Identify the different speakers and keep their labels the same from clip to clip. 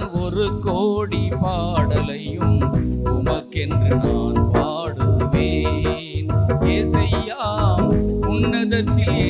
Speaker 1: நான் ஒரு கோடி பாடலையும் உமக்கென்று நான் பாடுவேன். ஏசையா உன்னதத்தில்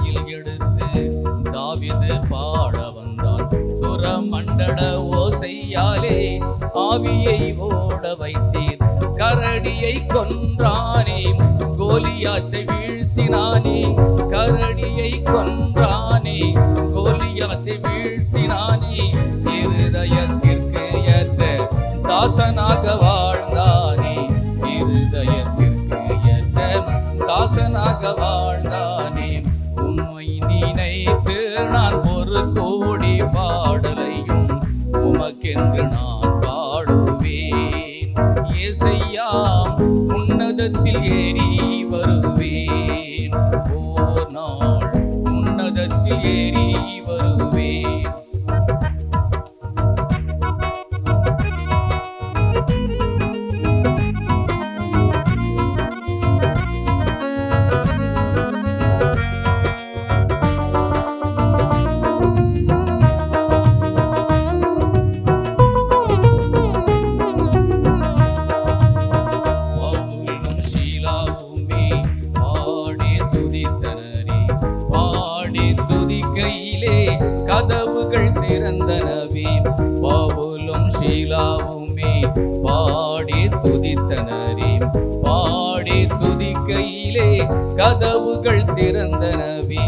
Speaker 1: கையில் எடுத்து தாவிது பாட வந்தான். சுர மண்டல ஓசையாலே ஆவியை ஓட வைத்தீர். கரடியை கொன்றானே கோலியாத்தை வீழ்த்தினானே. கரடியை கொன்றானே கோலியாத்தை வீழ்த்தினானே. இருதயத்திற்கு ஏற்ற தாசனாக வாழ்ந்தானே. இருதயத்திற்கு ஏற்ற தாசனாக வாழ்ந்தான் உமக்கென்று நான் பாடுவேன். ஏசையா உன்னதத்தில் ஏறி வருவேன். ஓர் நாள் உன்னதத்தில் ஏறி வருவேன். பவுலும் பாடி துதித்தனரே பாடி துதிக்கையிலே கதவுகள் திறந்தனவே.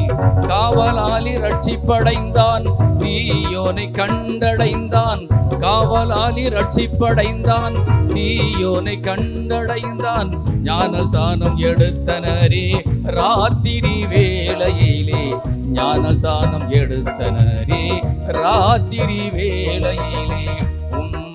Speaker 1: காவலாளி ரட்சிப்படைந்தான் சீயோனை கண்டடைந்தான். காவலாளி ரட்சிப்படைந்தான் சீயோனை கண்டடைந்தான். ஞானசானம் எடுத்தனரே ராத்திரி வேளையிலே ஞானசானம் எடுத்தனரே ராத்திரி வேளையிலே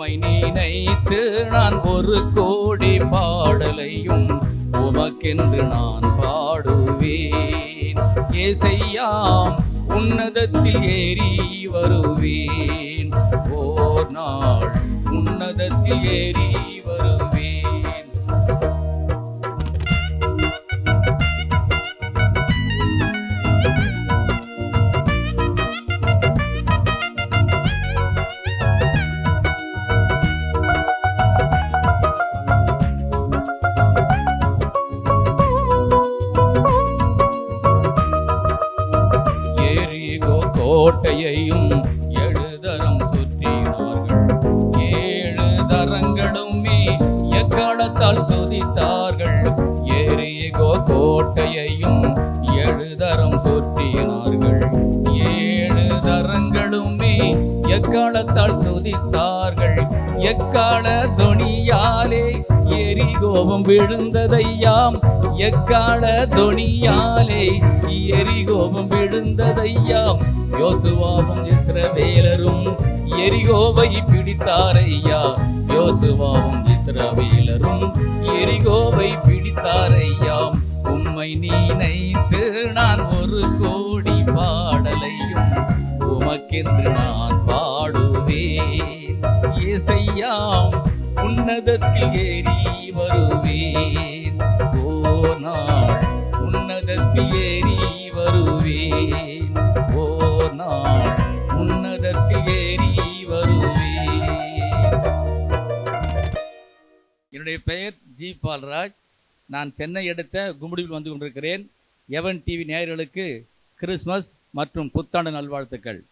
Speaker 1: உம்மை நினைத்து நான் ஒரு கோடி பாடலையும் உமக்கென்று நான் பாடுவேன். ஏசையாம் உன்னதத்தில் ஏறி வருவேன். ஓர் நாள் உன்னதத்தில் ஏறி கோட்டையையும் எழுதரம் சுற்றினார்கள். ஏழு தரங்களுமே எக்காலத்தால் துதித்தார்கள். எரிகோ கோட்டையையும் எழுதரம் சுற்றினார்கள். ஏழு தரங்களுமே எக்காலத்தால் துதித்தார்கள். எக்கால ஏறி கோபம் விழுந்ததையாம். எக்கால தொனியாலே எரி கோபம் விழுந்ததையாம். யோசுவாவும் இஸ்ரவேலரும் எரிகோவை பிடித்தாரையா யோசுவாவும் இஸ்ரவேலரும் எரிகோவை பிடித்தாரையாம். உம்மை நீனைத்து நான் ஒரு கோடி பாடலையும் உமக்கென்று நான் பாடும் உன்னதத்தில் ஏறி வருவேன். ஓ நாள் உன்னதத்தில் ஏறி வருவேன். ஓ நாள் உன்னதத்தில் ஏறி வருவேன். என்னுடைய பெயர் ஜி பால்ராஜ். நான் சென்னை எடுத்த கும்படியில் வந்து கொண்டிருக்கிறேன். எவன் டிவி நேயர்களுக்கு கிறிஸ்மஸ் மற்றும் புத்தாண்டு நல்வாழ்த்துக்கள்.